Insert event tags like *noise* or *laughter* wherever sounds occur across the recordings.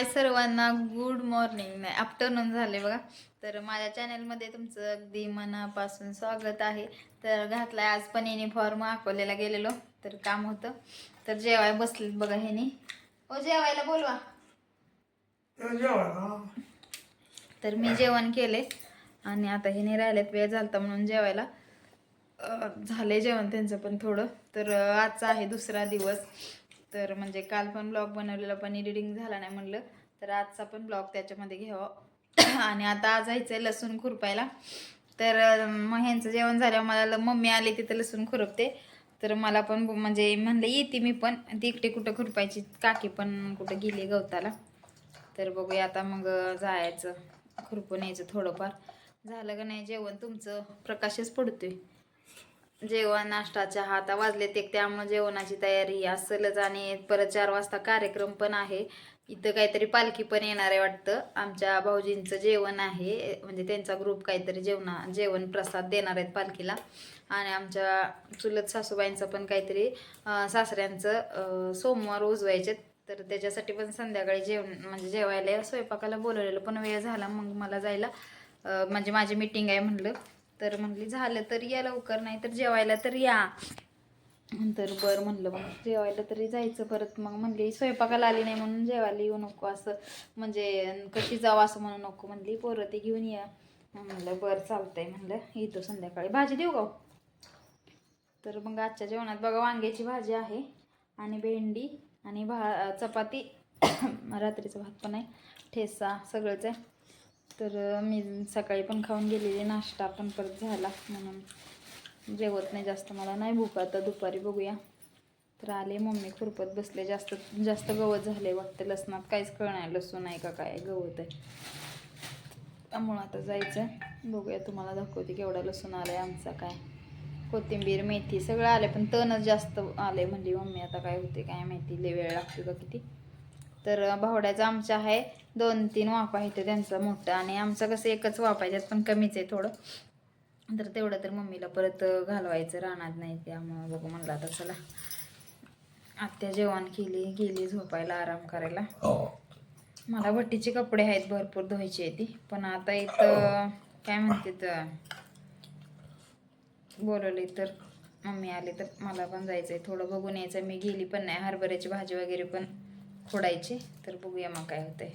हाय सर्वांना good morning नाही afternoon झाले बघा. तर माझ्या चॅनलमध्ये तुमचं अगदी मनापासून स्वागत आहे. तर घातलाय आज पण युनिफॉर्म अकोल्याला गेलेलो. तर काम होतं. तर जेवाय बसले बघा ह्यानी. ओ जेवायला बोलवा. तर मी जेवण केले आणि आता ह्याने राहिलेत वेळ झालता म्हणून जेवायला. अं, झालंय जेवण त्यांचं पण थोडं. तर आजचा आहे दुसरा दिवस. तर म्हणजे काल पण ब्लॉग बनवलेला पण एडिटिंग झाला नाही म्हणलं. तर आजचा पण ब्लॉग त्याच्यामध्ये घ्यावा. *coughs* आणि आता आज जायचं आहे लसूण खुरपायला. तर मग ह्यांचं जेवण झाल्यावर मला ल- मम्मी आली तिथं लसूण खुरपते. तर मला पण म्हणजे म्हणलं येते मी पण. ती एकटी कुठं खुरपायची? काकी पण कुठं गेली गवताला. तर बघूया आता मग जायचं. खुरपून यायचं थोडंफार. झालं का नाही जेवण तुमचं? प्रकाशच पडतोय. जेवण नाश्ता चहा आता वाजले ते त्यामुळे जेवणाची तयारी असलच आणि परत चार वाजता कार्यक्रम पण आहे. इथं काहीतरी पालखी पण येणार आहे वाटतं. आमच्या भाऊजींचं जेवण आहे. म्हणजे त्यांचा ग्रुप काहीतरी जेवणा जेवण प्रसाद देणार आहेत पालखीला. आणि आमच्या चुलत सासूबाईंचं पण काहीतरी सासऱ्यांचं सोमवार उजवायचे तर त्याच्यासाठी पण संध्याकाळी जेवण म्हणजे जेवायला स्वयंपाकाला बोलवलेलं पण वेळ झाला मग मला जायला. म्हणजे माझी मीटिंग आहे म्हणलं. तर म्हणली झालं तर या लवकर नाही तर जेवायला तर या. तर बरं म्हणलं मग जेवायला तरी जायचं परत. मग म्हणली स्वयंपाकाला आली नाही म्हणून जेवायला येऊ नको असं म्हणजे कशी जाऊ असं म्हणू नको. म्हणली पोरं ते घेऊन या. म्हणलं बरं चालतंय. म्हणलं येतो संध्याकाळी. भाजी देऊ का हो? तर मग आजच्या जेवणात बघा वांग्याची भाजी आहे आणि भेंडी आणि भा चपाती. *coughs* रात्रीचा भात पण आहे. ठेसा सगळंच आहे. तर मी सकाळी पण खाऊन गेलेली नाश्ता पण परत झाला म्हणून. जेवत नाही जास्त मला नाही भूक आता दुपारी बघूया. तर आले मम्मी खुरपत बसले जास्त जास्त गवत झाले वाटतं लसणात काहीच कळणार लसूण आहे का काय गवत आहे. त्यामुळं आता जायचं बघूया तुम्हाला दाखवते केवढा लसूण आलाय आमचा काय. कोथिंबीर मेथी सगळं आले पण तणच जास्त आले म्हणली मम्मी आता काय होते काय माहिती लय वेळ लागतो का किती. तर भावड्याचा आमचा आहे. दोन तीन वाफा आहे ते त्यांचा मोठा आणि आमचं कसं एकच वाफ आहे त्यात पण कमीच आहे थोडं. तर तेवढं तर मम्मीला परत घालवायचं राहणार नाही त्यामुळं बघू म्हणलं आता चला. आत्या जेवण केली गेली झोपायला आराम करायला. मला भट्टीचे कपडे आहेत भरपूर धुवायची आहे ती. पण आता इथं काय म्हणते तर बोलवले तर मम्मी आले तर मला पण जायचंय. थोडं बघून यायचं मी गेली पण नाही हरभऱ्याची भाजी वगैरे पण खोडायची तर बघूया मग काय होतंय.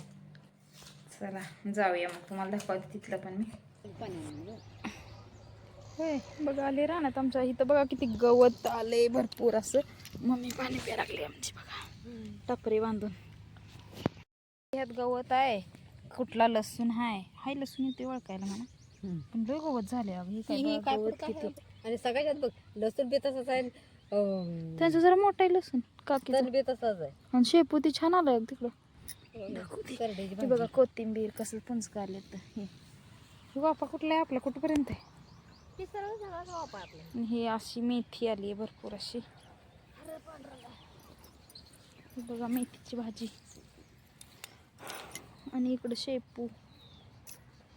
चला जाऊया मग. तुम्हाला दाखवते तिथलं पण मी. होय बघा आले रानात आमच्या. इथं बघा किती गवत आले भरपूर असं. मम्मी पाणी प्या लागले आमची बघा. टपरी बांधून. ह्यात गवत आहे. कुठला लसूण हाय. हाय लसूण येते ओळखायला म्हणा. पण लय गवत झाले अगं हे काय गवत किती आणि सगळ्यात बघ लसूण बी तसाच आहे. त्यांचं जरा मोठा आहे लसूण काकी बी तसाच आहे. आणि शेपू ती छान आलं तिकडं. हे. बघा कोथिंबीर कसं पंच हे. हे वापा कुठला आहे? आपला कुठपर्यंत आहे? हे अशी मेथी आली आहे भरपूर अशी. हे बघा मेथीची भाजी. आणि इकडं शेपू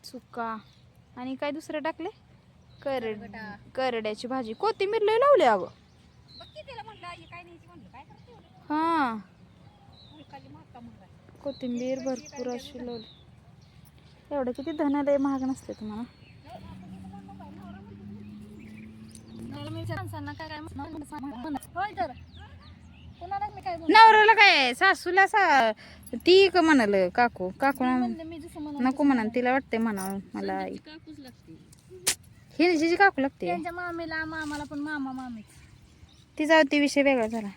चुका आणि काय दुसरं टाकले करड. करड्याची भाजी. कोथिंबीर लय लावली अगं. हा. कोथिंबीर भरपूर अशी लावली एवढं किती धनालय महाग नसते तुम्हाला. म्हण- नवऱ्याला काय सासूला सा ती का म्हणाल काकू काकू म्हणलं नको म्हणा तिला वाटते म्हणावं मला. ही जी काकू लागते. मामीला मामाला पण मामा ती विषय वेगळा झाला.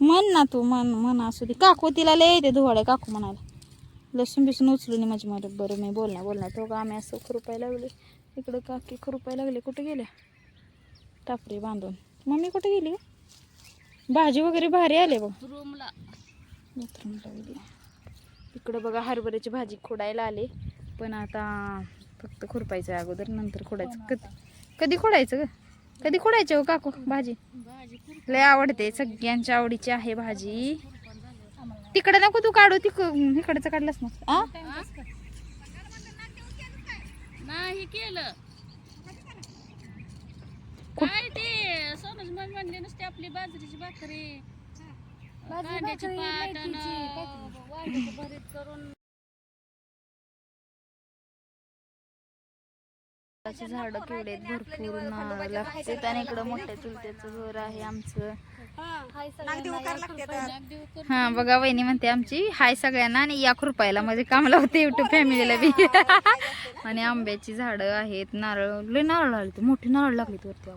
म्हण ना तू म्हण म्हण असू दे. काकू तिला लय येते धुवाडे काकू म्हणाला लसूण बिसून उचलून माझी मदत. बरं मी बोलणार बोलणार. तो का आम्ही असं खुरपाय लागले इकडं काकी खुरपाय लागले. कुठे गेल्या? टापरी बांधून. मम्मी कुठे गेली? ग? भाजी वगैरे भारी आले बघ. रूमला. बाथरूमला गेली. इकडं बघा हरभऱ्याची भाजी खोडायला आले. पण आता फक्त खुरपायचं आहे अगोदर नंतर खोडायचं. कधी कधी खोडायचं ग? कधी खोडायचं हो काकू? भाजी? भाजी लय आवडते सगळ्यांच्या आवडीची आहे भाजी. तिकडे नको तू काढू तिक इकडचं काढलंस ना आ? नाही केलं. काय ते? सोनच मन म्हणले नुसते आपली बाजरीची भाकरी. कांद्याची पाट अन वांग्याचं भरीत करून झाड केवढे भरपूर लागतात आणि इकडं मोठ्या चुलत्याचं घर आहे आमचं. हा बघा वहिनी म्हणते आमची हाय सगळ्यांना आणि या खुरपायला म्हणजे कामाला होते युट्यूब फॅमिलीला बी. आणि आंब्याची झाडं आहेत नारळ लय नारळ लागले मोठी नारळ लागली वरती.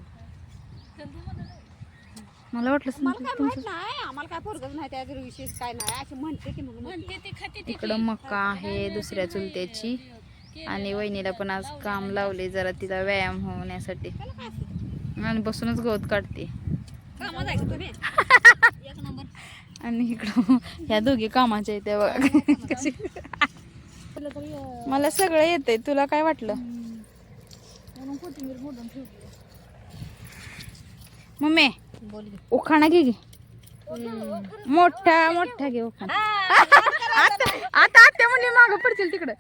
मला वाटलं मला काय माहीत नाही आम्हाला काय पोरगच नाही त्या विशेष काय नाही अशी म्हणते की म्हणून म्हणते. म्हणते ती खाते ती इकडं मक्का आहे दुसऱ्या चुलत्याची. आणि वहिनीला पण आज काम लावले जरा तिला व्यायाम होण्यासाठी? आणि बसूनच गवत काढते. आणि इकडं ह्या दोघी कामाच्या बघा. कशी? मला सगळं येतंय. तुला काय वाटलं? मम्मी. उखाणा घे घे मोठा मोठा घे उखाणा. आता आता आत्या म्हणली मागं पडतील तिकडं.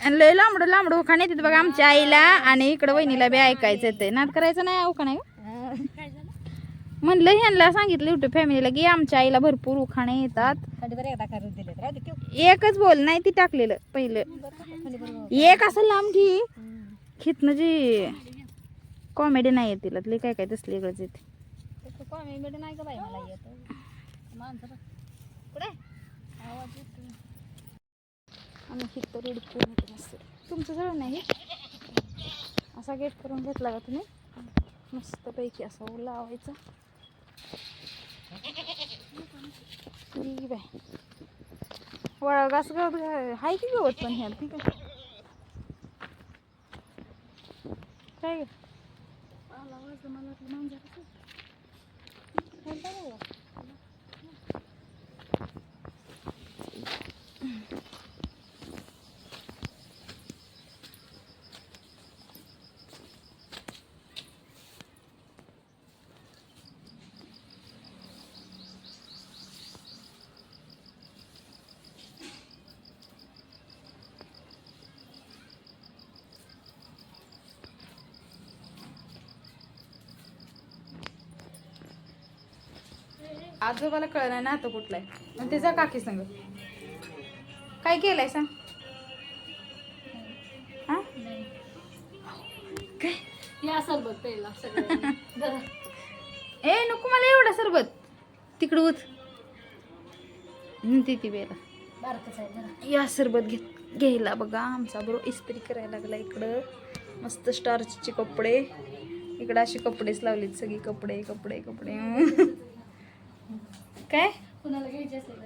आणि लय लांबडं लांबड उखाण येतात बघा आमच्या आईला आणि इकडं वहिनीला बी ऐकायचं ते. नाद करायचं नाही उखाण आहे म्हणलं ह्यांना सांगितलं युट्यूब फॅमिलीला की आमच्या आईला भरपूर उखाणे येतात. एकच बोल नाही ती टाकलेलं पहिलं. एक असं लांब घे. हम्म. खितनं जी कॉमेडी नाही येते तिला काय काय तसली इकडंच येते कॉमेडी नाही का बाई मला येत माणसं कुठे आवाज येतो आणि हित रेड पूर्ण होते मस्त तुमचं जवळ नाही? असा गेट करून घेतला का तुम्ही? मस्तपैकी असा लावायचा. बाय वळ घास गवत हाय की गवत पण ह्या ठीक आहे. काय मला आजोबाला कळलं ना आता कुठलाय. मग त्याचा काकी संग. काय केलंय सांग? हा? काय या सरबत प्यायला. *laughs* ए नको मला एवढा सरबत. तिकडं उत ती या सरबत घे घ्यायला बघा. आमचा बरोबर इस्त्री करायला लागला इकडं. मस्त स्टार्चचे कपडे. इकडं असे कपडेच लावलेत सगळे. कपडे कपडे कपडे. काय? कुणाला घ्यायचे असेल